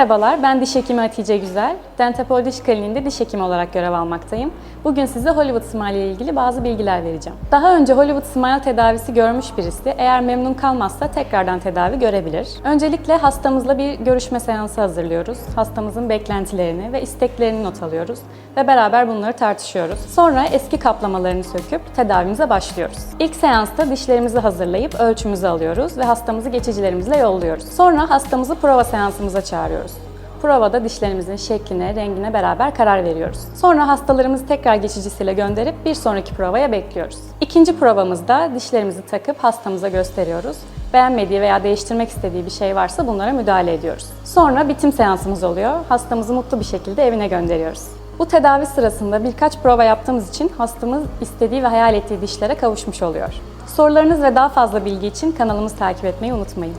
Merhabalar, ben diş hekimi Hatice Güzel. Dentapol Diş Kliniğinde diş hekimi olarak görev almaktayım. Bugün size Hollywood Smile ile ilgili bazı bilgiler vereceğim. Daha önce Hollywood Smile tedavisi görmüş birisi eğer memnun kalmazsa tekrardan tedavi görebilir. Öncelikle hastamızla bir görüşme seansı hazırlıyoruz. Hastamızın beklentilerini ve isteklerini not alıyoruz ve beraber bunları tartışıyoruz. Sonra eski kaplamalarını söküp tedavimize başlıyoruz. İlk seansta dişlerimizi hazırlayıp ölçümüzü alıyoruz ve hastamızı geçicilerimizle yolluyoruz. Sonra hastamızı prova seansımıza çağırıyoruz. Provada dişlerimizin şekline, rengine beraber karar veriyoruz. Sonra hastalarımızı tekrar geçicisiyle gönderip bir sonraki provaya bekliyoruz. İkinci provamızda dişlerimizi takıp hastamıza gösteriyoruz. Beğenmediği veya değiştirmek istediği bir şey varsa bunlara müdahale ediyoruz. Sonra bitim seansımız oluyor. Hastamızı mutlu bir şekilde evine gönderiyoruz. Bu tedavi sırasında birkaç prova yaptığımız için hastamız istediği ve hayal ettiği dişlere kavuşmuş oluyor. Sorularınız ve daha fazla bilgi için kanalımızı takip etmeyi unutmayın.